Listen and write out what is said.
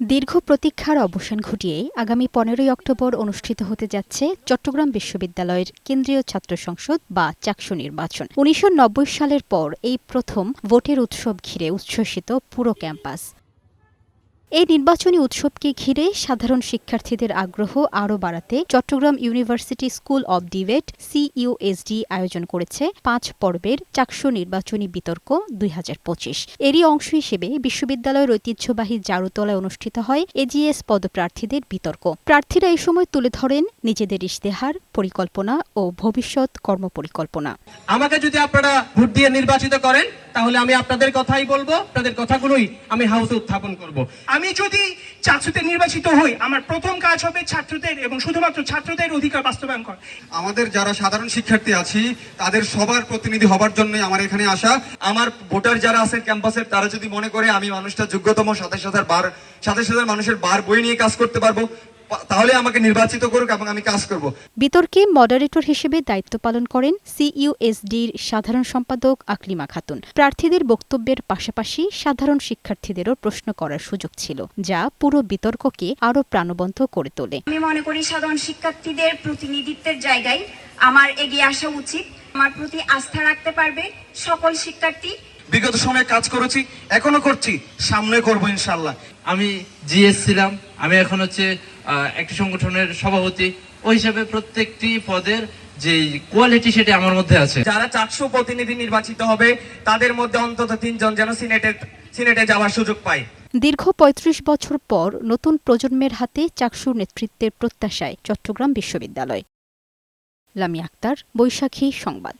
দীর্ঘ প্রতীক্ষার অবসান ঘটিয়ে আগামী পনেরোই অক্টোবর অনুষ্ঠিত হতে যাচ্ছে চট্টগ্রাম বিশ্ববিদ্যালয়ের কেন্দ্রীয় ছাত্র সংসদ বা চাকসু নির্বাচন। উনিশশো নব্বই সালের পর এই প্রথম ভোটের উৎসব ঘিরে উচ্ছ্বসিত পুরো ক্যাম্পাস। এই নির্বাচনী উৎসবকে ঘিরে সাধারণ শিক্ষার্থীদের আগ্রহ আরও বাড়াতে Chittagong university school of debate CUSD আয়োজন করেছে পাঁচ পর্বের চাকসু নির্বাচনী বিতর্ক দুই এরই অংশ হিসেবে বিশ্ববিদ্যালয়ের ঐতিহ্যবাহী জারুতলায় অনুষ্ঠিত হয় এজিএস পদপ্রার্থীদের বিতর্ক। প্রার্থীরা এই সময় তুলে ধরেন নিজেদের ইশতেহার, পরিকল্পনা ও ভবিষ্যৎ কর্মপরিকল্পনা। আমাকে যদি আপনারা ভোট দিয়ে নির্বাচিত করেন তাহলে আমি আপনাদের কথাই বলব, আপনাদের কথাগুলোই আমি হাউসে উত্থাপন করব। আমি যদি চাকরিতে নির্বাচিত হই, আমার প্রথম কাজ হবে ছাত্রদের এবং শুধুমাত্র ছাত্রদের অধিকার বাস্তবায়ন করা। আমাদের যারা সাধারণ শিক্ষার্থী আছি, তাদের সবার প্রতিনিধি হবার জন্যই আমার এখানে আসা। আমার ভোটার যারা আছেন ক্যাম্পাসের, তারা যদি মনে করে আমি মানুষটা যোগ্যতম, সাতাশ হাজার বার সাতাশ হাজার মানুষের বার বই নিয়ে কাজ করতে পারব তাহলে আমাকে নির্বাচিত করুক এবং আমি কাজ করব। বিতর্কে মডারেটর হিসেবে দায়িত্ব পালন করেন সিইউএসডির সাধারণ সম্পাদক আকলিমা খাতুন। প্রার্থীদের বক্তব্যের পাশাপাশি সাধারণ শিক্ষার্থীদেরও প্রশ্ন করার সুযোগ ছিল যা পুরো বিতর্ককে আরও প্রাণবন্ত করে তোলে। আমি মনে করি সাধারণ শিক্ষার্থীদের প্রতিনিধিত্বের জায়গায় আমার এগিয়ে আসা উচিত। আমার প্রতি আস্থা রাখতে পারবে সকল শিক্ষার্থী। বিগত সময়ে কাজ করেছি এখনও করছি সামনে করব ইনশাল্লাহ। আমি জিএস ছিলাম আমি এখন হচ্ছে একটি সংগঠনের সভাপতি। ওই হিসাবে প্রত্যেকটি পদের যে কোয়ালিটি সেটা আমার মধ্যে আছে। যারা চারশো প্রতিনিধি নির্বাচিত হবে তাদের মধ্যে অন্তত তিনজন যেন সিনেটে সিনেটে যাওয়ার সুযোগ পায়। দীর্ঘ ৩৫ বছর পর নতুন প্রজন্মের হাতে চাকসুর নেতৃত্বের প্রত্যাশায় চট্টগ্রাম বিশ্ববিদ্যালয়। লামি আক্তার বৈশাখী সংবাদ।